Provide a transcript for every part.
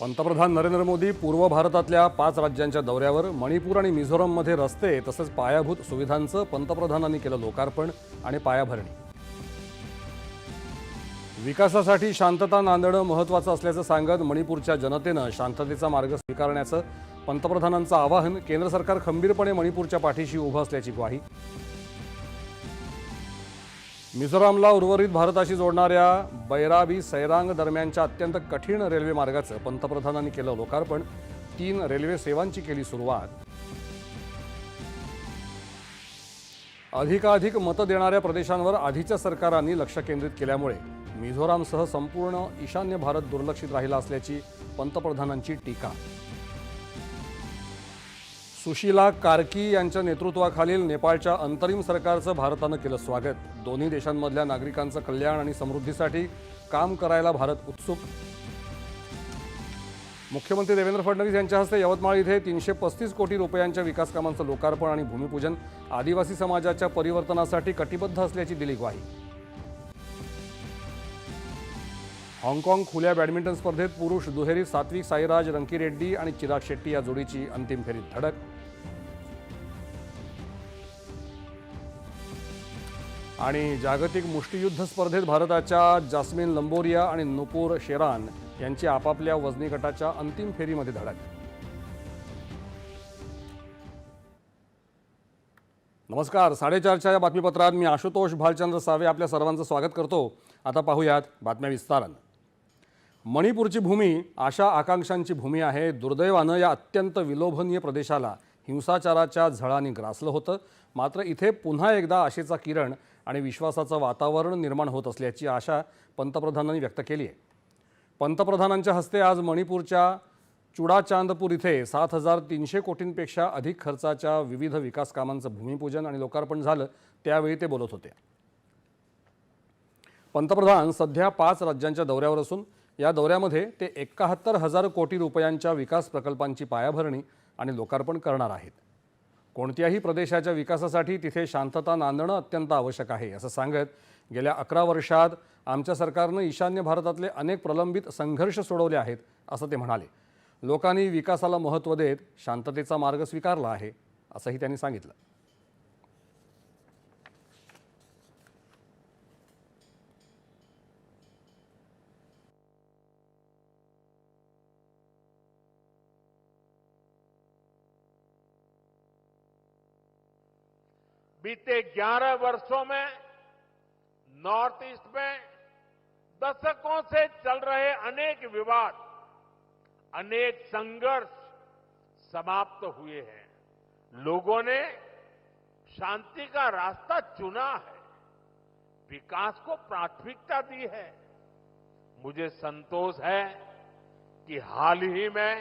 पंतप्रधान नरेंद्र मोदी पूर्व भारतातल्या पाच राज्यांच्या दौऱ्यावर मणिपूर आणि मिझोरममध्ये रस्ते तसंच पायाभूत सुविधांचं पंतप्रधानांनी केलं लोकार्पण आणि पायाभरणी. विकासासाठी शांतता नांदणं महत्त्वाचं असल्याचं सांगत मणिपूरच्या जनतेनं शांततेचा मार्ग स्वीकारण्याचं पंतप्रधानांचं आवाहन केंद्र सरकार खंबीरपणे मणिपूरच्या पाठीशी उभं असल्याची ग्वाही. मिझोरामला उर्वरित भारताशी जोडणाऱ्या बैराबी सैरांग दरम्यानच्या अत्यंत कठीण रेल्वे मार्गाचं पंतप्रधानांनी केलं लोकार्पण. तीन रेल्वे सेवांची केली सुरुवात. अधिकाधिक मतं देणाऱ्या प्रदेशांवर आधीच्या सरकारांनी लक्ष केंद्रित केल्यामुळे मिझोरामसह संपूर्ण ईशान्य भारत दुर्लक्षित राहिला असल्याची पंतप्रधानांची टीका. सुशीला कार्की यांच्या नेतृत्वाखालील नेपाळच्या अंतरिम सरकारचं भारतानं केलं स्वागत. दोन्ही देशांमधल्या नागरिकांचं कल्याण आणि समृद्धीसाठी काम करायला भारत उत्सुक. मुख्यमंत्री देवेंद्र फडणवीस यांच्या हस्ते यवतमाळ इथे तीनशे पस्तीस कोटी रुपयांच्या विकास कामांचं लोकार्पण आणि भूमिपूजन आदिवासी समाजाच्या परिवर्तनासाठी कटिबद्ध असल्याची दिली ग्वाही. हाँगकाँग खुल्या बॅडमिंटन स्पर्धेत पुरुष दुहेरी सात्विक साईराज रंकीरेड्डी आणि चिराग शेट्टी या जोडीची अंतिम फेरीत धडक. आणि जागतिक मुष्टियुद्ध स्पर्धेत भारताच्या जास्मिन लंबोरिया आणि नुपूर शेरान यांची आपापल्या वजनी गटाच्या अंतिम फेरीमध्ये धडक. नमस्कार साडेचारच्या या बातमीपत्रात मी आशुतोष भालचंद्र सावे आपल्या सर्वांचं स्वागत करतो. आता पाहूयात बातम्या विस्तारानं. मणिपूरची भूमी आशा आकांक्षांची भूमी आहे. दुर्दैवानं या अत्यंत विलोभनीय प्रदेशाला हिंसाचाराच्या झळांनी ग्रासलं होतं. मात्र इथे पुन्हा एकदा आशेचा किरण आणि विश्वासाचं वातावरण निर्माण होत असल्याची आशा पंतप्रधानांनी व्यक्त केली आहे. पंतप्रधानांच्या हस्ते आज मणिपूरच्या चुडाचांदपूर इथे सात हजार तीनशे कोटींपेक्षा अधिक खर्चाच्या विविध विकास कामांचं भूमिपूजन आणि लोकार्पण झालं त्यावेळी ते बोलत होते. पंतप्रधान सध्या पाच राज्यांच्या दौऱ्यावर असून या दौऱ्यामध्ये ते एकाहत्तर हजार कोटी रुपयांच्या विकास प्रकल्पांची पायाभरणी आणि लोकार्पण करणार आहेत. कोणत्याही प्रदेशाच्या विकासासाठी तिथे शांतता नांदणं अत्यंत आवश्यक आहे असं सांगत गेल्या अकरा वर्षात आमच्या सरकारनं ईशान्य भारतातले अनेक प्रलंबित संघर्ष सोडवले आहेत असं ते म्हणाले. लोकांनी विकासाला महत्त्व देत शांततेचा मार्ग स्वीकारला आहे असंही त्यांनी सांगितलं. बीते 11 वर्षों में नॉर्थ ईस्ट में दशकों से चल रहे अनेक विवाद, अनेक संघर्ष समाप्त तो हुए हैं। लोगों ने शांति का रास्ता चुना है, विकास को प्राथमिकता दी है। मुझे संतोष है कि हाल ही में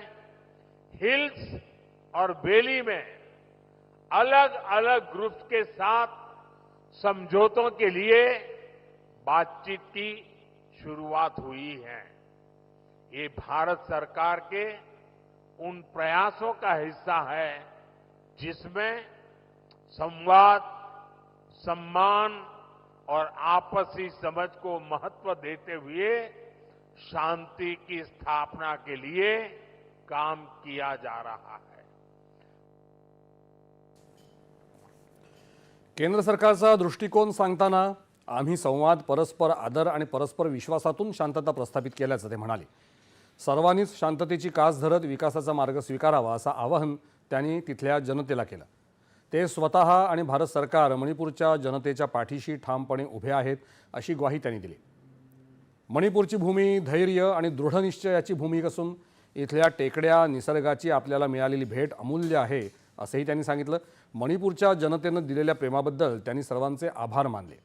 हिल्स और बेली में अलग अलग ग्रुप्स के साथ समझौतों के लिए बातचीत की शुरुआत हुई है। ये भारत सरकार के उन प्रयासों का हिस्सा है जिसमें संवाद, सम्मान और आपसी समझ को महत्व देते हुए शांति की स्थापना के लिए काम किया जा रहा है। केंद्र सरकारचा दृष्टिकोन सांगताना आम्ही संवाद परस्पर आदर आणि परस्पर विश्वासातून शांतता प्रस्थापित केल्याचं ते म्हणाले. सर्वांनीच शांततेची कास धरत विकासाचा मार्ग स्वीकारावा असं आवाहन त्यांनी तिथल्या जनतेला केलं. ते स्वतः आणि भारत सरकार मणिपूरच्या जनतेच्या पाठीशी ठामपणे उभे आहेत अशी ग्वाही त्यांनी दिली. मणिपूरची भूमी धैर्य आणि दृढनिश्चयाची भूमी असून इथल्या टेकड्या निसर्गाची आपल्याला मिळालेली भेट अमूल्य आहे असंही त्यांनी सांगितलं. मणिपूरच्या जनतेनं दिलेल्या प्रेमाबद्दल त्यांनी सर्वांचे आभार मानले.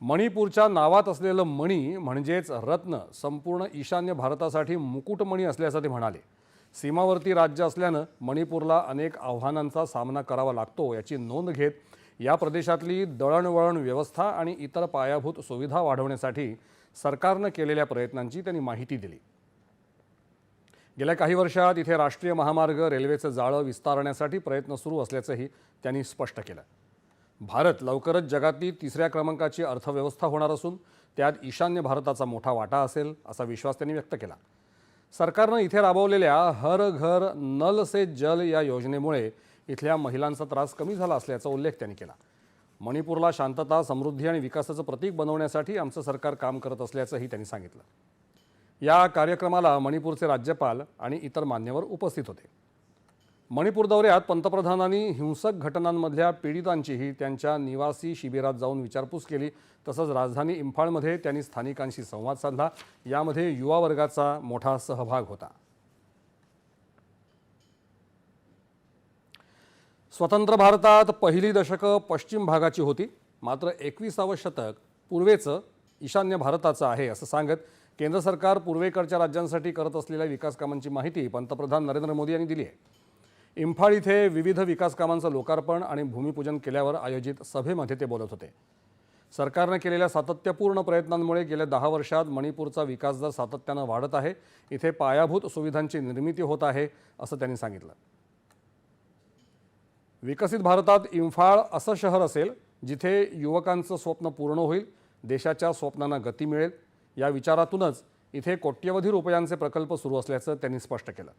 मणिपूरच्या नावात असलेलं मणी म्हणजेच रत्न संपूर्ण ईशान्य भारतासाठी मुकुटमणी असल्याचं ते म्हणाले. सीमावर्ती राज्य असल्यानं मणिपूरला अनेक आव्हानांचा सामना करावा लागतो याची नोंद घेत या प्रदेशातली दळणवळण व्यवस्था आणि इतर पायाभूत सुविधा वाढवण्यासाठी सरकारनं केलेल्या प्रयत्नांची त्यांनी माहिती दिली. गेल्या काही वर्षात इथे राष्ट्रीय महामार्ग रेल्वेचं जाळं विस्तारण्यासाठी प्रयत्न सुरू असल्याचंही त्यांनी स्पष्ट केलं. भारत लवकरच जगातली तिसऱ्या क्रमांकाची अर्थव्यवस्था होणार असून त्यात ईशान्य भारताचा मोठा वाटा असेल असा विश्वास त्यांनी व्यक्त केला. सरकारनं इथे राबवलेल्या हर घर नल से जल या योजनेमुळे इथल्या महिलांचा त्रास कमी झाला असल्याचा उल्लेख त्यांनी केला. मणिपूरला शांतता समृद्धी आणि विकासाचं प्रतीक बनवण्यासाठी आमचं सरकार काम करत असल्याचंही त्यांनी सांगितलं. या कार्यक्रमाला मणिपूरचे राज्यपाल आणि इतर मान्यवर उपस्थित होते. मणिपूर दौऱ्यात पंतप्रधानांनी हिंसक घटनांमधल्या पीडितांचीही त्यांच्या निवासी शिबिरात जाऊन विचारपूस केली. तसंच राजधानी इम्फाळमध्ये त्यांनी स्थानिकांशी संवाद साधला. यामध्ये युवा वर्गाचा मोठा सहभाग होता. स्वतंत्र भारतात पहिली दशकं पश्चिम भागाची होती. मात्र एकविसावं शतक पूर्वेचं ईशान्य भारताचं आहे असं सांगत केंद्र सरकार पूर्वेकडच्या राज्यांसाठी करत असलेल्या विकास कामांची माहिती पंतप्रधान नरेंद्र मोदी यांनी दिली आहे. इम्फाळ इथे विविध विकास कामांचं लोकार्पण आणि भूमिपूजन केल्यावर आयोजित सभेमध्ये ते बोलत होते. सरकारनं केलेल्या सातत्यपूर्ण प्रयत्नांमुळे गेल्या दहा वर्षात मणिपूरचा विकास दर सातत्यानं वाढत आहे. इथे पायाभूत सुविधांची निर्मिती होत आहे असं त्यांनी सांगितलं. विकसित भारतात इम्फाळ असं शहर असेल जिथे युवकांचं स्वप्न पूर्ण होईल देशाच्या स्वप्नांना गती मिळेल या विचारातूनच इथे कोट्यवधी रुपयांचे प्रकल्प सुरू असल्याचं त्यांनी स्पष्ट केलं.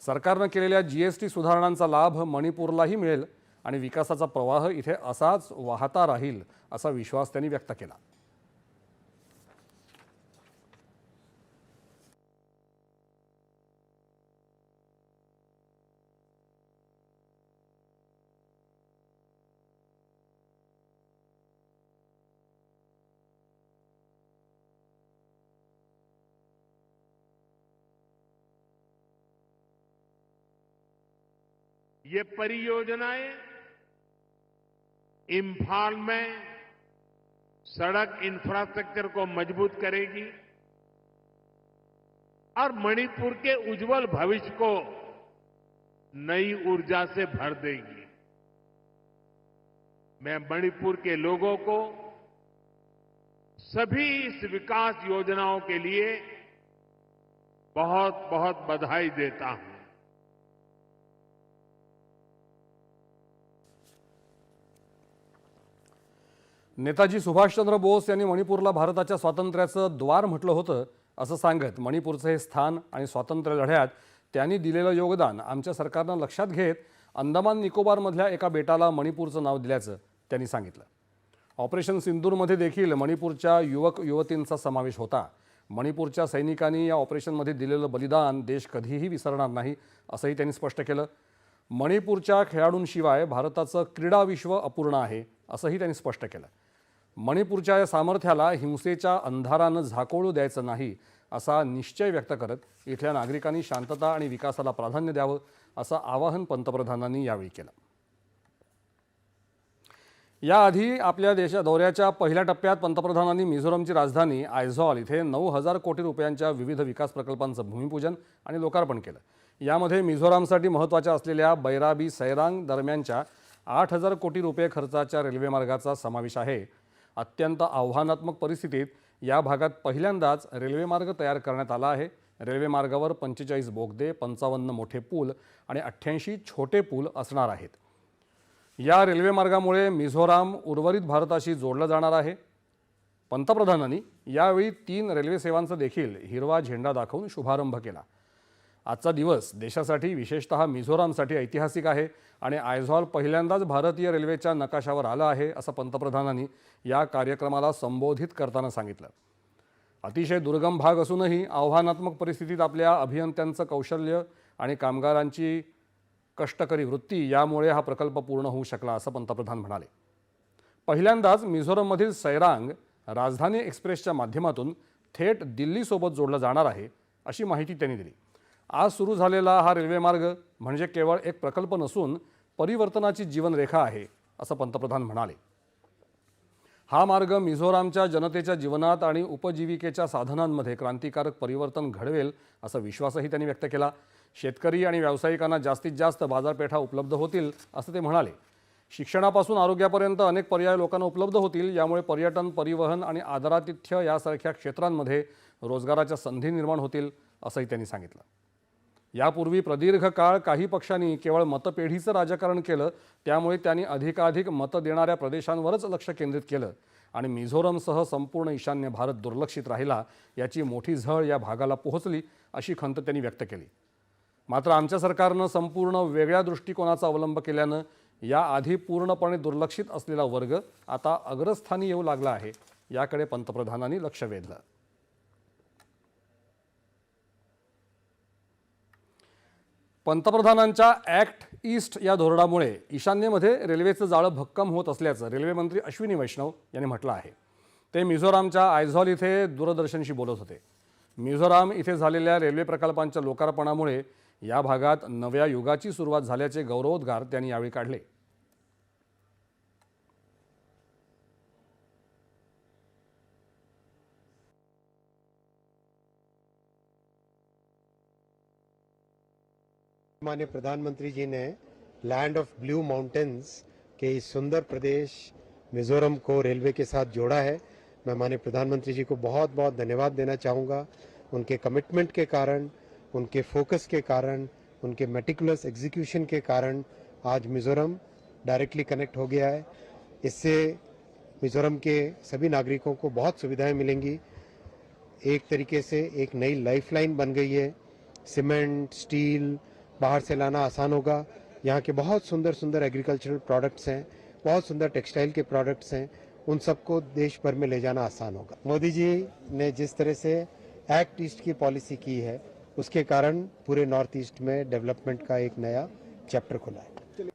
सरकारनं केलेल्या जी एस टी सुधारणांचा लाभ मणिपूरलाही मिळेल आणि विकासाचा प्रवाह इथे असाच वाहता राहील असा विश्वास त्यांनी व्यक्त केला. ये परियोजनाएँ इम्फाल में सड़क इंफ्रास्ट्रक्चर को मज़बूत करेगी और मणिपुर के उज्जवल भविष्य को नई ऊर्जा से भर देगी। मैं मणिपुर के लोगों को सभी इस विकास योजनाओं के लिए बहुत बहुत बधाई देता हूँ। नेताजी सुभाषचंद्र बोस यांनी मणिपूरला भारताच्या स्वातंत्र्याचं द्वार म्हटलं होतं असं सांगत मणिपूरचं हे स्थान आणि स्वातंत्र्य लढ्यात त्यांनी दिलेलं योगदान आमच्या सरकारनं लक्षात घेत अंदमान निकोबारमधल्या एका बेटाला मणिपूरचं नाव दिल्याचं त्यांनी सांगितलं. ऑपरेशन सिंदूरमध्ये देखील मणिपूरच्या युवक युवतींचा समावेश होता. मणिपूरच्या सैनिकांनी या ऑपरेशनमध्ये दिलेलं बलिदान देश कधीही विसरणार नाही असंही त्यांनी स्पष्ट केलं. मणिपूरच्या खेळाडूंशिवाय भारताचं क्रीडा विश्व अपूर्ण आहे असंही त्यांनी स्पष्ट केलं. मणिपूरच्या या सामर्थ्याला हिंसेच्या अंधारानं झाकोळू द्यायचं नाही असा निश्चय व्यक्त करत इथल्या नागरिकांनी शांतता आणि विकासाला प्राधान्य द्यावं असं आवाहन पंतप्रधानांनी यावेळी केलं. याआधी आपल्या देशा दौऱ्याच्या पहिल्या टप्प्यात पंतप्रधानांनी मिझोरमची राजधानी आयझॉल इथे नऊ हजार कोटी रुपयांच्या विविध विकास प्रकल्पांचं भूमिपूजन आणि लोकार्पण केलं. यामध्ये मिझोरामसाठी महत्त्वाच्या असलेल्या बैराबी सैरांग दरम्यानच्या आठ हजार कोटी रुपये खर्चाच्या रेल्वेमार्गाचा समावेश आहे. अत्यंत आव्हानात्मक परिस्थितीत या भागात पहिल्यांदाच रेल्वेमार्ग तयार करण्यात आला आहे. रेल्वेमार्गावर पंचेचाळीस बोगदे पंचावन्न मोठे पूल आणि अठ्ठ्याऐंशी छोटे पूल असणार आहेत. या रेल्वेमार्गामुळे मिझोराम उर्वरित भारताशी जोडलं जाणार आहे. पंतप्रधानांनी यावेळी तीन रेल्वे सेवांचा देखील हिरवा झेंडा दाखवून शुभारंभ केला. आजचा दिवस देशासाठी विशेषतः मिझोरामसाठी ऐतिहासिक आहे आणि आयझॉल पहिल्यांदाच भारतीय रेल्वेच्या नकाशावर आलं आहे असं पंतप्रधानांनी या कार्यक्रमाला संबोधित करताना सांगितलं. अतिशय दुर्गम भाग असूनही आव्हानात्मक परिस्थितीत आपल्या अभियंत्यांचं कौशल्य आणि कामगारांची कष्टकरी वृत्ती यामुळे हा प्रकल्प पूर्ण होऊ शकला असं पंतप्रधान म्हणाले. पहिल्यांदाच मिझोरममधील सैरांग राजधानी एक्सप्रेसच्या माध्यमातून थेट दिल्लीसोबत जोडला जाणार आहे अशी माहिती त्यांनी दिली. आज सुरू झालेला हा रेल्वेमार्ग म्हणजे केवळ एक प्रकल्प नसून परिवर्तनाची जीवनरेखा आहे असं पंतप्रधान म्हणाले. हा मार्ग मिझोरामच्या जनतेच्या जीवनात आणि उपजीविकेच्या साधनांमध्ये क्रांतिकारक परिवर्तन घडवेल असा विश्वासही त्यांनी व्यक्त केला. शेतकरी आणि व्यावसायिकांना जास्तीत जास्त बाजारपेठा उपलब्ध होतील असं ते म्हणाले. शिक्षणापासून आरोग्यापर्यंत अनेक पर्याय लोकांना उपलब्ध होतील यामुळे पर्यटन परिवहन आणि आदरातिथ्य यासारख्या क्षेत्रांमध्ये रोजगाराच्या संधी निर्माण होतील असंही त्यांनी सांगितलं. यापूर्वी प्रदीर्घ काळ काही पक्षांनी केवळ मतपेढीचं राजकारण केलं त्यामुळे त्यांनी अधिकाधिक मतं देणाऱ्या प्रदेशांवरच लक्ष केंद्रित केलं. आणि मिझोरमसह संपूर्ण ईशान्य भारत दुर्लक्षित राहिला याची मोठी झळ या भागाला पोहोचली अशी खंत त्यांनी व्यक्त केली. मात्र आमच्या सरकारनं संपूर्ण वेगळ्या दृष्टिकोनाचा अवलंब केल्यानं याआधी पूर्णपणे दुर्लक्षित असलेला वर्ग आता अग्रस्थानी येऊ लागला आहे याकडे पंतप्रधानांनी लक्ष वेधलं. पंतप्रधानांच्या ॲक्ट ईस्ट या धोरणामुळे ईशान्येमध्ये रेल्वेचं जाळं भक्कम होत असल्याचं रेल्वेमंत्री अश्विनी वैष्णव यांनी म्हटलं आहे. ते मिझोरामच्या आयझॉल इथे दूरदर्शनशी बोलत होते. मिझोराम इथे झालेल्या रेल्वे प्रकल्पांच्या लोकार्पणामुळे या भागात नव्या युगाची सुरुवात झाल्याचे गौरवोद्गार त्यांनी यावेळी काढले. माननीय प्रधानमंत्री जी ने लैंड ऑफ़ ब्लू माउंटेन्स के इस सुंदर प्रदेश मिजोरम को रेलवे के साथ जोड़ा है। मैं माननीय प्रधानमंत्री जी को बहुत बहुत धन्यवाद देना चाहूँगा। उनके कमिटमेंट के कारण, उनके फोकस के कारण, उनके मेटिकुलस एग्जीक्यूशन के कारण आज मिजोरम डायरेक्टली कनेक्ट हो गया है। इससे मिजोरम के सभी नागरिकों को बहुत सुविधाएँ मिलेंगी। एक तरीके से एक नई लाइफलाइन बन गई है। सीमेंट स्टील बाहर से लाना आसान होगा। यहाँ के बहुत सुंदर सुंदर एग्रीकल्चरल प्रोडक्ट्स हैं बहुत सुंदर टेक्सटाइल के प्रोडक्ट्स हैं उन सबको देश भर में ले जाना आसान होगा। मोदी जी ने जिस तरह से एक्ट ईस्ट की पॉलिसी की है उसके कारण पूरे नॉर्थ ईस्ट में डेवलपमेंट का एक नया चैप्टर खुला है।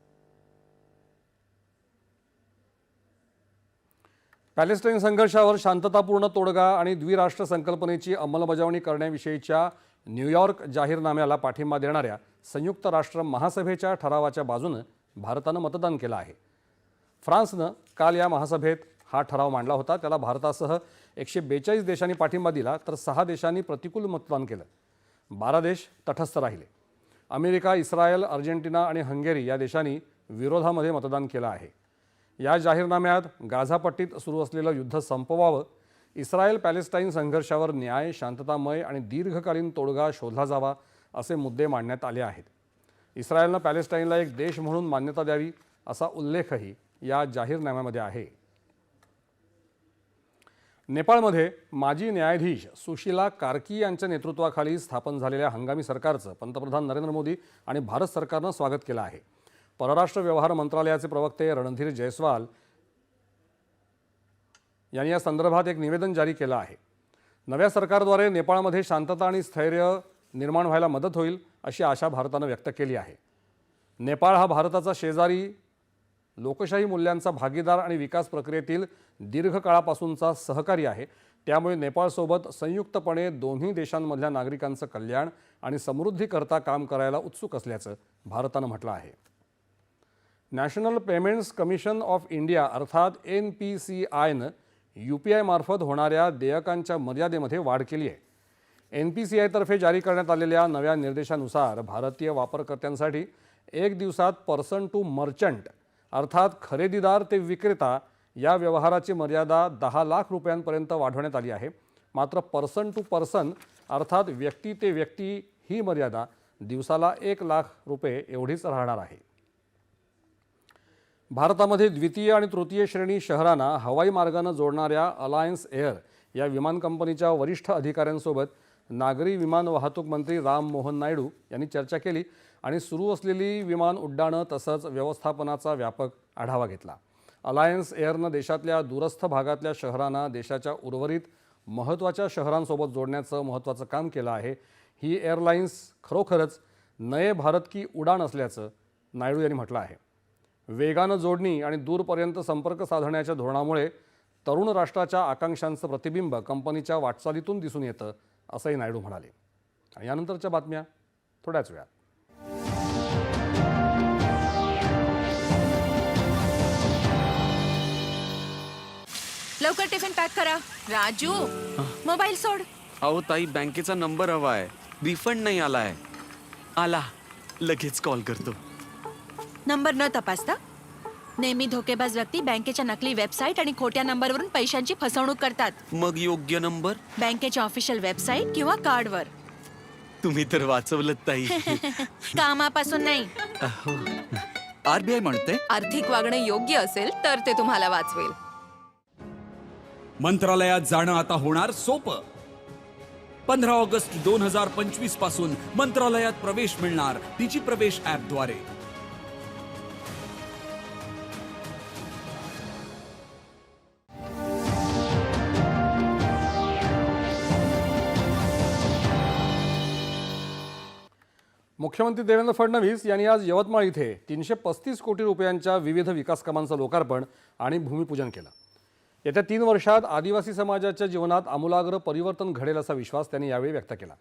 पॅलेस्टाईन संघर्षावर शांततापूर्ण तोडगा आणि द्विराष्ट्र संकल्पनेची अंमलबजावणी करण्याविषयीच्या न्यूयॉर्क जाहीरनाम्याला पाठिंबा देणाऱ्या संयुक्त राष्ट्र महासभेच्या ठरावाच्या बाजूनं भारतानं मतदान केलं आहे. फ्रान्सनं काल या महासभेत हा ठराव मांडला होता. त्याला भारतासह एकशे बेचाळीस देशांनी पाठिंबा दिला तर सहा देशांनी प्रतिकूल मतदान केलं. बारा देश तटस्थ राहिले. अमेरिका इस्रायल अर्जेंटिना आणि हंगेरी या देशांनी विरोधामध्ये मतदान केलं आहे. या जाहीरनाम्यात गाझापट्टीत सुरू असलेलं युद्ध संपवावं इस्रायल पॅलेस्टाईन संघर्षावर न्याय शांततामय आणि दीर्घकालीन तोडगा शोधला जावा असे मुद्दे मांडण्यात आले आहेत. इस्रायलनं पॅलेस्टाईनला एक देश म्हणून मान्यता द्यावी असा उल्लेखही या जाहीरनाम्यामध्ये आहे. नेपाळमध्ये माजी न्यायाधीश सुशीला कार्की यांच्या नेतृत्वाखाली स्थापन झालेल्या हंगामी सरकारचं पंतप्रधान नरेंद्र मोदी आणि भारत सरकारनं स्वागत केलं आहे. परराष्ट्र व्यवहार मंत्रालयाचे प्रवक्ते रणधीर जयस्वाल यांनी या संदर्भात एक निवेदन जारी केलं आहे. नव्या सरकारद्वारे नेपाळमध्ये शांतता आणि स्थैर्य निर्माण व्हायला मदत होईल अशी आशा भारतानं व्यक्त केली आहे. नेपाळ हा भारताचा शेजारी लोकशाही मूल्यांचा भागीदार आणि विकास प्रक्रियेतील दीर्घकाळापासूनचा सहकारी आहे. त्यामुळे नेपाळसोबत संयुक्तपणे दोन्ही देशांमधल्या नागरिकांचं कल्याण आणि समृद्धीकरता काम करायला उत्सुक असल्याचं भारतानं म्हटलं आहे. National payments commission of India अर्थात एन पी सी आयनं यू पी आयमार्फत होणाऱ्या देयकांच्या मर्यादेमध्ये वाढ केली आहे. एन पी सी आयतर्फे जारी करण्यात आलेल्या नव्या निर्देशानुसार भारतीय वापरकर्त्यांसाठी एक दिवसात पर्सन टू मर्चंट अर्थात खरेदीदार ते विक्रेता या व्यवहाराची मर्यादा दहा लाख रुपयांपर्यंत वाढवण्यात आली आहे. मात्र पर्सन टू पर्सन अर्थात व्यक्ती ते व्यक्ती ही मर्यादा दिवसाला एक लाख रुपये एवढीच राहणार आहे. भारतामध्ये द्वितीय आणि तृतीय श्रेणी शहरांना हवाई मार्गानं जोडणाऱ्या अलायन्स एअर या विमान कंपनीच्या वरिष्ठ अधिकाऱ्यांसोबत नागरी विमान वाहतूक मंत्री राम मोहन नायडू यांनी चर्चा केली आणि सुरू असलेली विमान उड्डाणं तसंच व्यवस्थापनाचा व्यापक आढावा घेतला. अलायन्स एअरनं देशातल्या दूरस्थ भागातल्या शहरांना देशाच्या उर्वरित महत्त्वाच्या शहरांसोबत जोडण्याचं महत्त्वाचं काम केलं आहे. ही एअरलाईन्स खरोखरच नये भारत की उडाण असल्याचं नायडू यांनी म्हटलं आहे. वेगानं जोडणी आणि दूरपर्यंत संपर्क साधण्याच्या धोरणामुळे तरुण राष्ट्राच्या आकांक्षांचं प्रतिबिंब कंपनीच्या वाटचालीतून दिसून येतं असंही नायडू म्हणाले. आणि यानंतरच्या बातम्या थोड्याच वेळात. लवकर टिफिन पॅक करा. राजू मोबाईल सोड. अहो ताई बँकेचा नंबर हवा आहे रिफंड नाही आलाय. आला. लगेच कॉल करतो. नंबर न तपासता नेहमी धोकेबाज व्यक्ती बँकेच्या नकली वेबसाईट आणि खोट्या नंबरवरून पैशांची फसवणूक करतात. मग योग्य नंबर? बँकेच्या ऑफिशियल वेबसाईट किंवा कार्डवर. तुम्ही तर वाचवलं ताई. कामापासून नाही. आरबीआय म्हणते. आर्थिक वागणे योग्य असेल तर ते तुम्हाला वाचवेल. मंत्रालयात जाणं आता होणार सोपं. पंधरा ऑगस्ट दोन हजार पंचवीसपासून मंत्रालयात प्रवेश मिळणार डिजी प्रवेश ऍपद्वारे मुख्यमंत्री देवेंद्र फडणवीस यांनी आज यवतमाळ इथे तीनशे पस्तीस कोटी रुपयांच्या विविध विकास कामांचं लोकार्पण आणि भूमिपूजन केलं. येत्या तीन वर्षात आदिवासी समाजाच्या जीवनात आमूलाग्र परिवर्तन घडेल असा विश्वास त्यांनी यावेळी व्यक्त केला.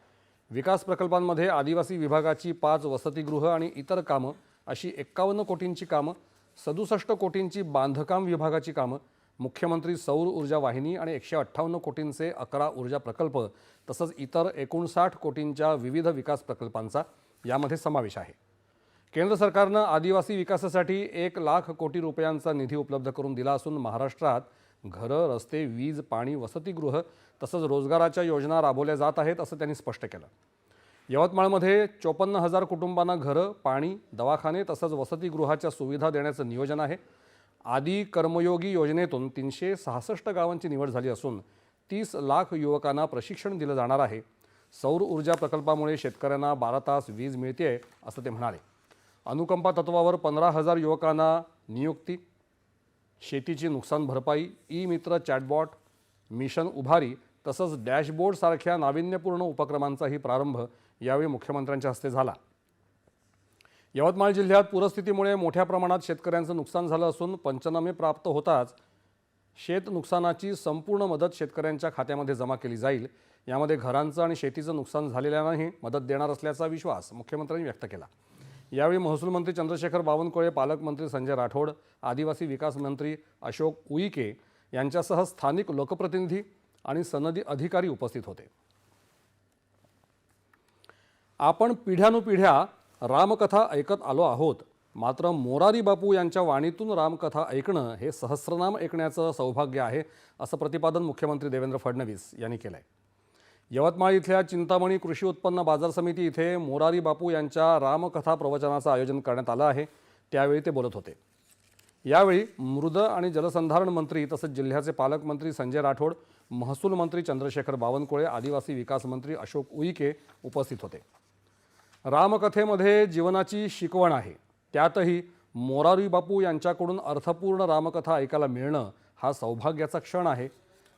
विकास प्रकल्पांमध्ये आदिवासी विभागाची पाच वसतिगृह आणि इतर कामं अशी एक्कावन्न कोटींची कामं सदुसष्ट कोटींची बांधकाम विभागाची कामं मुख्यमंत्री सौर ऊर्जा वाहिनी आणि एकशे अठ्ठावन्न कोटींचे अकरा ऊर्जा प्रकल्प तसंच इतर एकोणसाठ कोटींच्या विविध विकास प्रकल्पांचा यामध्ये समावेश आहे. केंद्र सरकारनं आदिवासी विकासासाठी एक लाख कोटी रुपयांचा निधी उपलब्ध करून दिला असून महाराष्ट्रात घरं रस्ते वीज पाणी वसतिगृह तसंच रोजगाराच्या योजना राबवल्या जात आहेत असं त्यांनी स्पष्ट केलं. यवतमाळमध्ये चोपन्न हजार कुटुंबांना घरं पाणी दवाखाने तसंच वसतिगृहाच्या सुविधा देण्याचं नियोजन आहे. आदी कर्मयोगी योजनेतून तीनशे सहासष्ट गावांची निवड झाली असून तीस लाख युवकांना प्रशिक्षण दिलं जाणार आहे. सौर ऊर्जा प्रकल्पामुळे शेतकऱ्यांना बारा तास वीज मिळते असं ते म्हणाले. अनुकंपा तत्वावर पंधरा हजार युवकांना नियुक्ती शेतीची नुकसान भरपाई ई मित्र चॅटबॉट मिशन उभारी तसंच डॅशबोर्डसारख्या नाविन्यपूर्ण उपक्रमांचाही प्रारंभ यावेळी मुख्यमंत्र्यांच्या हस्ते झाला. यवतमाळ जिल्ह्यात पूरस्थितीमुळे मोठ्या प्रमाणात शेतकऱ्यांचं नुकसान झालं असून पंचनामे प्राप्त होताच शेत नुकसानाची संपूर्ण मदत शेतकऱ्यांच्या खात्यामध्ये जमा केली जाईल यामध्ये घरांचं आणि शेतीचं नुकसान झालेल्यांनाही मदत देणार असल्याचा विश्वास मुख्यमंत्र्यांनी व्यक्त केला. यावेळी महसूल मंत्री चंद्रशेखर बावनकुळे पालकमंत्री संजय राठोड आदिवासी विकास मंत्री अशोक उईके यांच्यासह स्थानिक लोकप्रतिनिधी आणि सनदी अधिकारी उपस्थित होते. आपण पिढ्यानुपिढ्या रामकथा ऐकत आलो आहोत. मात्र मोरारी बापू यांच्या वाणीतून रामकथा ऐकणं हे सहस्रनाम ऐकण्याचं सौभाग्य आहे असं प्रतिपादन मुख्यमंत्री देवेंद्र फडणवीस यांनी केलं आहे यवतमाळ इथल्या चिंतामणी कृषी उत्पन्न बाजार समिती इथे मोरारी बापू यांच्या रामकथा प्रवचनाचं आयोजन करण्यात आलं आहे. त्यावेळी ते बोलत होते. यावेळी मृद आणि जलसंधारण मंत्री तसंच जिल्ह्याचे पालकमंत्री संजय राठोड महसूल मंत्री चंद्रशेखर बावनकुळे आदिवासी विकास मंत्री अशोक उईके उपस्थित होते. रामकथेमध्ये जीवनाची शिकवण आहे. त्यातही मोरारी बापू यांच्याकडून अर्थपूर्ण रामकथा ऐकायला मिळणं हा सौभाग्याचा क्षण आहे.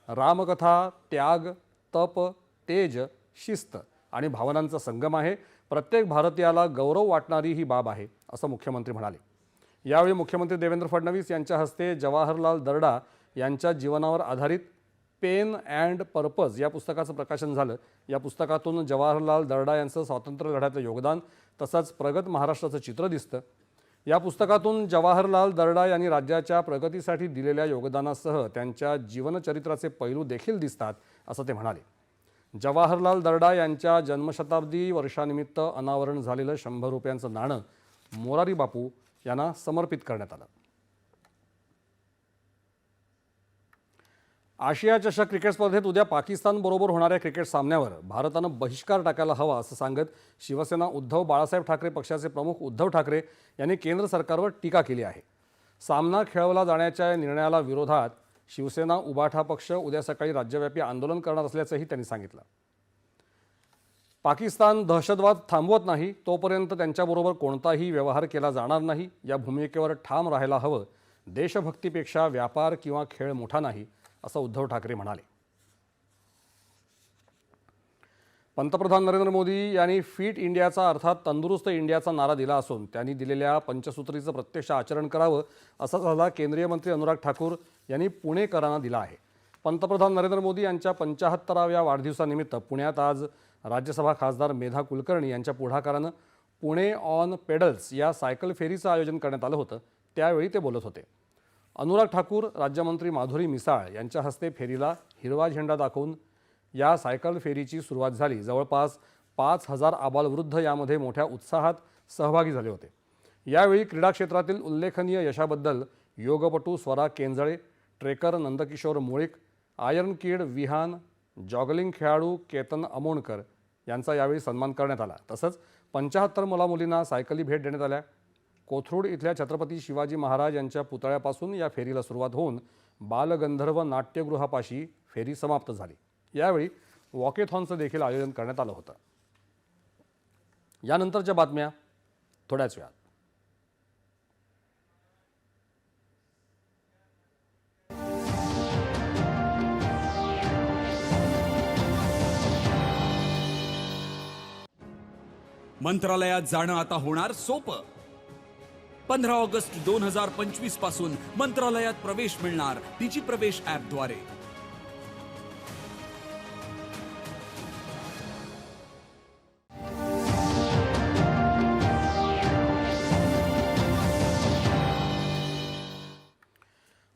रामकथा त्याग तप तेज शिस्त आणि भावनांचा संगम आहे. प्रत्येक भारतीयाला गौरव वाटणारी ही बाब आहे असं मुख्यमंत्री म्हणाले. यावेळी मुख्यमंत्री देवेंद्र फडणवीस यांच्या हस्ते जवाहरलाल दर्डा यांच्या जीवनावर आधारित पेन अँड पर्पज या पुस्तकाचं प्रकाशन झालं. या पुस्तकातून जवाहरलाल दर्डा यांचं स्वातंत्र्य लढ्याचं योगदान तसंच प्रगत महाराष्ट्राचं चित्र दिसतं. या पुस्तकातून जवाहरलाल दर्डा यांनी राज्याच्या प्रगतीसाठी दिलेल्या योगदानासह त्यांच्या जीवनचरित्राचे पैलू देखील दिसतात असं ते म्हणाले. जवाहरलाल दर्डा यांच्या जन्मशताब्दी वर्षानिमित्त अनावरण झालेलं शंभर रुपयांचं नाणं मोरारी बापू यांना समर्पित करण्यात आलं. आशिया चषक क्रिकेट स्पर्धेत उद्या पाकिस्तानबरोबर होणाऱ्या क्रिकेट सामन्यावर भारतानं बहिष्कार टाकायला हवा असं सांगत शिवसेना उद्धव बाळासाहेब ठाकरे पक्षाचे प्रमुख उद्धव ठाकरे यांनी केंद्र सरकारवर टीका केली आहे. सामना खेळवला जाण्याच्या निर्णयाला विरोधात शिवसेना उबाठा पक्ष उद्या सकाळी राज्यव्यापी आंदोलन करणार असल्याचंही त्यांनी सांगितलं. पाकिस्तान दहशतवाद थांबवत नाही तोपर्यंत त्यांच्याबरोबर कोणताही व्यवहार केला जाणार नाही. या भूमिकेवर ठाम राहायला हवं. देशभक्तीपेक्षा व्यापार किंवा खेळ मोठा नाही असं उद्धव ठाकरे म्हणाले. पंतप्रधान नरेंद्र मोदी यांनी फिट इंडियाचा अर्थात तंदुरुस्त इंडियाचा नारा दिला असून त्यांनी दिलेल्या पंचसूत्रीचं प्रत्यक्ष आचरण करावं असा सल्ला केंद्रीय मंत्री अनुराग ठाकूर यांनी पुणेकरांना दिला आहे. पंतप्रधान नरेंद्र मोदी यांच्या पंचाहत्तराव्या वाढदिवसानिमित्त पुण्यात आज राज्यसभा खासदार मेधा कुलकर्णी यांच्या पुढाकारानं पुणे ऑन पेडल्स या सायकल फेरीचं आयोजन करण्यात आलं होतं. त्यावेळी ते बोलत होते. अनुराग ठाकूर राज्यमंत्री माधुरी मिसाळ यांच्या हस्ते फेरीला हिरवा झेंडा दाखवून या सायकल फेरीची सुरुवात झाली. जवळपास पाच हजार आबालवृद्ध यामध्ये मोठ्या उत्साहात सहभागी झाले होते. यावेळी क्रीडा क्षेत्रातील उल्लेखनीय यशाबद्दल योगपटू Swara Kenjale trekker Nandkishor Mulik iron kid Vihan juggling खेळाडू केतन अमोणकर यांचा यावेळी सन्मान करण्यात आला. तसंच पंचाहत्तर मुलामुलींना सायकली भेट देण्यात आल्या. कोथरूड इथल्या छत्रपती शिवाजी महाराज यांच्या पुतळ्यापासून या फेरीला सुरुवात होऊन बालगंधर्व नाट्यगृहापाशी फेरी समाप्त झाली. यावेळी वॉकेथॉनचं देखील आयोजन करण्यात आलं होतं. यानंतरच्या बातम्या थोड्याच वेळात. मंत्रालयात जाणं आता होणार सोपं. पंधरा ऑगस्ट दोन हजार पंचवीसपासून मंत्रालयात प्रवेश मिळणार तिची प्रवेश ॲपद्वारे.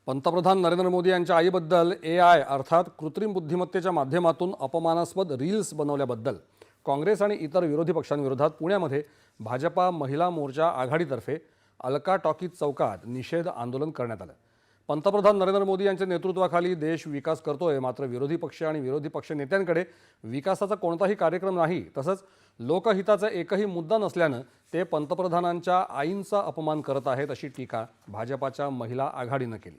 पंतप्रधान नरेंद्र मोदी यांच्या आईबद्दल ए आय अर्थात कृत्रिम बुद्धिमत्तेच्या माध्यमातून अपमानास्पद रील्स बनवल्याबद्दल काँग्रेस आणि इतर विरोधी पक्षांविरोधात पुण्यामध्ये भाजपा महिला मोर्चा आघाडीतर्फे अलका टॉकीज चौकात निषेध आंदोलन करण्यात आलं. पंतप्रधान नरेंद्र मोदी यांच्या नेतृत्वाखाली देश विकास करतोय मात्र विरोधी पक्ष आणि विरोधी पक्ष नेत्यांकडे विकासाचा कोणताही कार्यक्रम नाही तसंच लोकहिताचा एकही मुद्दा नसल्यानं ते पंतप्रधानांच्या आईंचा अपमान करत आहेत अशी टीका भाजपाच्या महिला आघाडीनं केली.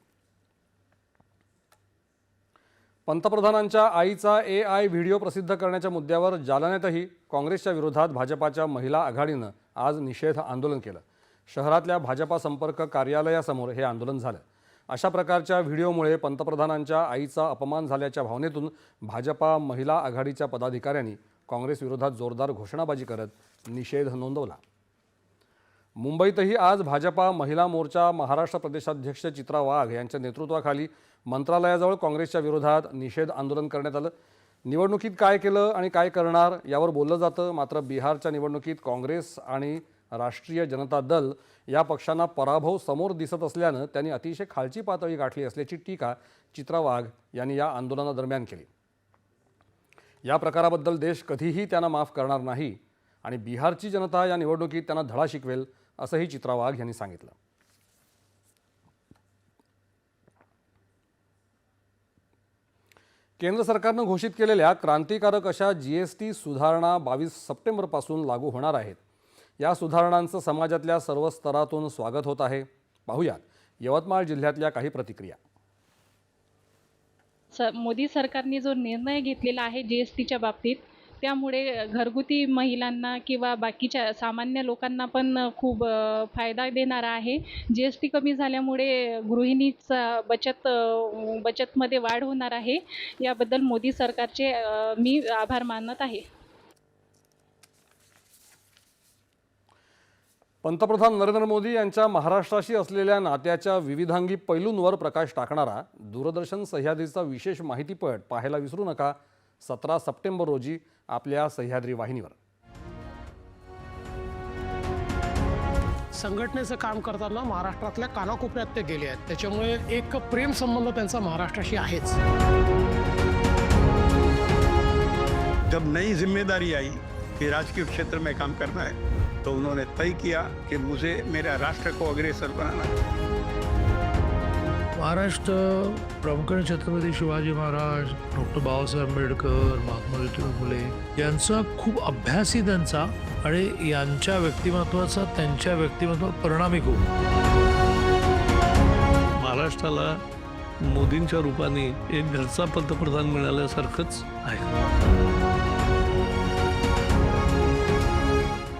पंतप्रधानांच्या आईचा ए आय व्हिडिओ प्रसिद्ध करण्याच्या मुद्द्यावर जालन्यातही काँग्रेसच्या विरोधात भाजपाच्या महिला आघाडीनं आज निषेध आंदोलन केलं. शहरातल्या भाजपा संपर्क कार्यालयासमोर हे आंदोलन झालं. अशा प्रकारच्या व्हिडिओमुळे पंतप्रधानांच्या आईचा अपमान झाल्याच्या भावनेतून भाजपा महिला आघाडीच्या पदाधिकाऱ्यांनी काँग्रेस विरोधात जोरदार घोषणाबाजी करत निषेध नोंदवला. मुंबईतही आज भाजपा महिला मोर्चा महाराष्ट्र प्रदेशाध्यक्ष चित्रा वाघ यांच्या नेतृत्वाखाली मंत्रालयाजवळ काँग्रेसच्या विरोधात निषेध आंदोलन करण्यात आलं. निवडणुकीत काय केलं आणि काय करणार यावर बोललं जातं. मात्र बिहारच्या निवडणुकीत काँग्रेस आणि राष्ट्रीय जनता दल या पक्षांना पराभव समोर दिसत असल्यानं त्यांनी अतिशय खालची पातळी गाठली असल्याची टीका चित्रा वाघ यांनी या आंदोलनादरम्यान केली. या प्रकाराबद्दल देश कधीही त्यांना माफ करणार नाही आणि बिहारची जनता या निवडणुकीत त्यांना धडा शिकवेल असंही चित्रा वाघ यांनी सांगितलं. केंद्र सरकारनं घोषित केलेल्या क्रांतिकारक अशा जी एस टी सुधारणा बावीस सप्टेंबरपासून लागू होणार आहेत. या सुधारणांचं समाजातल्या सर्व स्तरातून स्वागत होत आहे. पाहुयात. यवतमाळ जिल्ह्यातल्या काही प्रतिक्रिया. स मोदी सरकारने जो निर्णय घेतलेला आहे जी एस टीच्या बाबतीत त्यामुळे घरगुती महिलांना किंवा बाकीच्या सामान्य लोकांना पण खूप फायदा देणारा आहे. जी एस टी कमी झाल्यामुळे गृहिणीचा बचत बचतमध्ये वाढ होणार आहे. याबद्दल मोदी सरकारचे मी आभार मानत आहे. पंतप्रधान नरेंद्र मोदी यांच्या महाराष्ट्राशी असलेल्या नात्याच्या विविधांगी पैलूंवर प्रकाश टाकणारा दूरदर्शन सह्याद्रीचा विशेष माहितीपट पाहायला विसरू नका. सतरा सप्टेंबर रोजी आपल्या सह्याद्री वाहिनीवर. संघटनेचं काम करताना महाराष्ट्रातल्या कानाकोपऱ्यात ते गेले आहेत. त्याच्यामुळे एक प्रेम संबंध त्यांचा महाराष्ट्राशी आहेच. जब नई जिम्मेदारी आई कि राजकीय क्षेत्र में काम करना है तो उन्होंने तय किया कि मुझे मेरा राष्ट्र को अग्रेसर बनाना है। महाराष्ट्र प्रामुख्याने छत्रपती शिवाजी महाराज डॉक्टर बाबासाहेब आंबेडकर महात्मा ज्योतिबा फुले यांचा खूप अभ्यासी त्यांचा आणि यांच्या व्यक्तिमत्वाचा त्यांच्या व्यक्तिमत्वावर परिणामी खूप. महाराष्ट्राला मोदींच्या रूपाने एक घरचा पंतप्रधान मिळाल्यासारखंच आहे.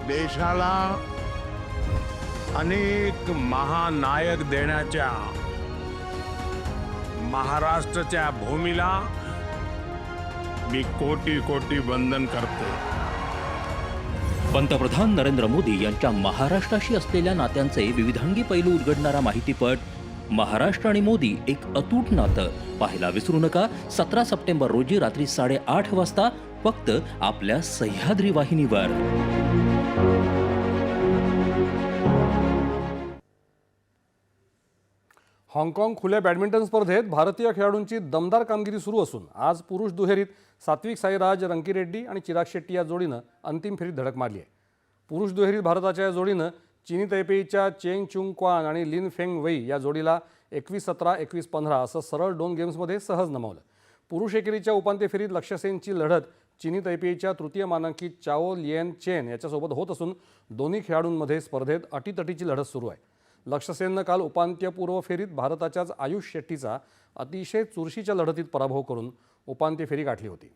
देशाला अनेक महानायक देण्याच्या महाराष्ट्राच्या भूमीला मी कोटी कोटी वंदन करतो. पंतप्रधान नरेंद्र मोदी यांच्या महाराष्ट्राशी असलेल्या नात्यांचे विविधांगी पैलू उलगडणारा माहितीपट महाराष्ट्र आणि मोदी एक अतूट नातं. पाहायला विसरू नका सतरा सप्टेंबर रोजी रात्री साडेआठ वाजता फक्त आपल्या सह्याद्री वाहिनीवर. हाँगकाँग खुल्या बॅडमिंटन स्पर्धेत भारतीय खेळाडूंची दमदार कामगिरी सुरू असून आज पुरुष दुहेरीत सात्विक साईराज रंकीरेड्डी आणि चिराग शेट्टी या जोडीनं अंतिम फेरीत धडक मारली आहे. पुरुष दुहेरीत भारताच्या या जोडीनं चिनी तैपेईच्या चेंग चुंग क्वान आणि लिन फेंग वई या जोडीला एकवीस सतरा एकवीस पंधरा असं सरळ दोन गेम्समध्ये सहज नमवलं. पुरुष एकेरीच्या उपांत्य फेरीत लक्ष्य सेनची लढत चिनी तैपेईच्या तृतीय मानांकित चाओ लिएन चेन याच्यासोबत होत असून दोन्ही खेळाडूंमध्ये स्पर्धेत अटीतटीची लढत सुरू आहे. लक्ष्य सेननं काल उपांत्यपूर्व फेरीत भारताच्याच आयुष शेट्टीचा अतिशय चुरशीच्या लढतीत पराभव करून उपांत्य फेरी गाठली होती.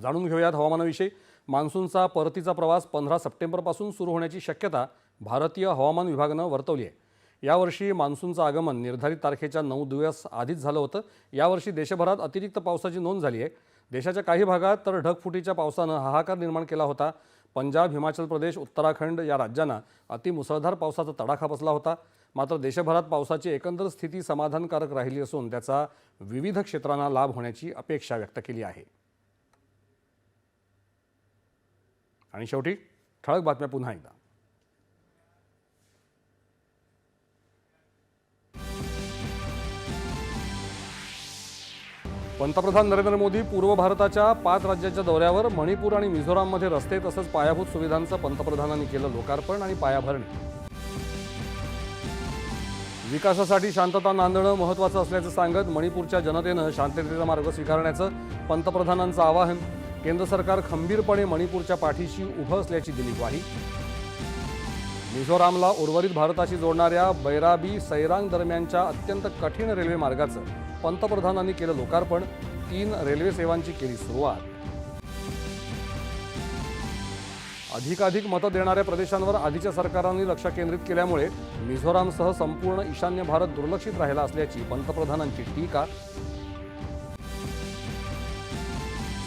जाणून घेऊयात हवामानाविषयी. मान्सूनचा परतीचा प्रवास पंधरा सप्टेंबरपासून सुरू होण्याची शक्यता भारतीय हवामान विभागानं वर्तवली आहे. यावर्षी मान्सूनचं आगमन निर्धारित तारखेच्या नऊ दिवस आधीच झालं होतं. यावर्षी देशभरात अतिरिक्त पावसाची नोंद झाली आहे. देशाच्या काही भागात तर ढगफुटीच्या पावसानं हाहाकार निर्माण केला होता. पंजाब हिमाचल प्रदेश उत्तराखंड या राज्यांना अतिमुसळधार पावसाचा तडाखा बसला होता. मात्र देशभरात पावसाची एकंदर स्थिती समाधानकारक राहिली असून त्याचा विविध क्षेत्रांना लाभ होण्याची अपेक्षा व्यक्त केली आहे. आणि शेवटी ठळक बातम्या पुन्हा एकदा. पंतप्रधान नरेंद्र मोदी पूर्व भारताच्या पाच राज्याच्या दौऱ्यावर मणिपूर आणि मिझोराममध्ये रस्ते तसंच पायाभूत सुविधांचं पंतप्रधानांनी केलं लोकार्पण आणि पायाभरणी. विकासासाठी शांतता नांदणं महत्त्वाचं असल्याचं सांगत मणिपूरच्या जनतेनं शांततेचा मार्ग स्वीकारण्याचं पंतप्रधानांचं आवाहन. केंद्र सरकार खंबीरपणे मणिपूरच्या पाठीशी उभं असल्याची दिली ग्वाही. मिझोरामला उर्वरित भारताशी जोडणाऱ्या बैराबी सैरांग दरम्यानच्या अत्यंत कठीण रेल्वे मार्गाचं पंतप्रधानांनी केलं लोकार्पण. तीन रेल्वे सेवांची केली सुरुवात. अधिकाधिक मतं देणाऱ्या प्रदेशांवर आधीच्या सरकारांनी लक्ष केंद्रित केल्यामुळे मिझोरामसह संपूर्ण ईशान्य भारत दुर्लक्षित राहिला असल्याची पंतप्रधानांची टीका.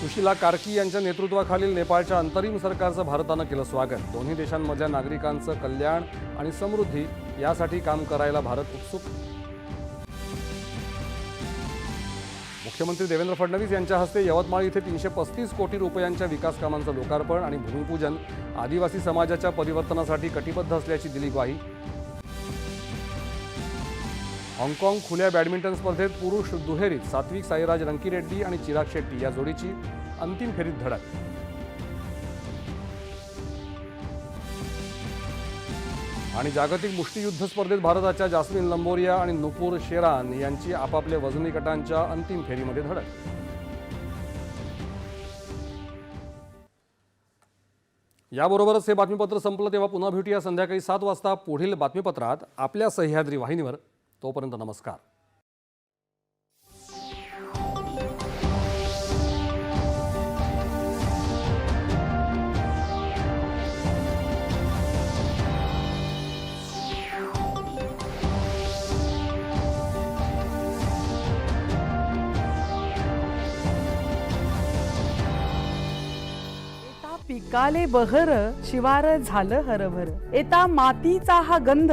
सुशीला कार्की यांच्या नेतृत्वाखालील नेपाळच्या अंतरिम सरकारचं भारतानं केलं स्वागत. दोन्ही देशांमधल्या नागरिकांचं कल्याण आणि समृद्धी यासाठी काम करायला भारत उत्सुक. मुख्यमंत्री देवेंद्र फडणवीस यांच्या हस्ते यवतमाळ इथे तीनशे पस्तीस कोटी रुपयांच्या विकास कामांचं लोकार्पण आणि भूमिपूजन आदिवासी समाजाच्या परिवर्तनासाठी कटिबद्ध असल्याची दिली ग्वाही. हाँगकाँग खुल्या बॅडमिंटन स्पर्धेत पुरुष दुहेरीत सात्विक साईराज रंकीरेड्डी आणि चिराग शेट्टी या जोडीची अंतिम फेरीत धडक. आणि जागतिक मुष्टियुद्ध स्पर्धेत भारताच्या जास्मिन लंबोरिया आणि नुपूर शेरान यांची आपापल्या वजनी गटांच्या अंतिम फेरीमध्ये धडक. याबरोबरच हे बातमीपत्र संपलं तेव्हा पुन्हा भेटूया संध्याकाळी सात वाजता पुढील बातमीपत्रात. आपल्या सह्याद्री वाहिनीवर तोपर्यंत नमस्कार. पिकाले बहर शिवार झालं हरभर. एता मातीचा हा गंध.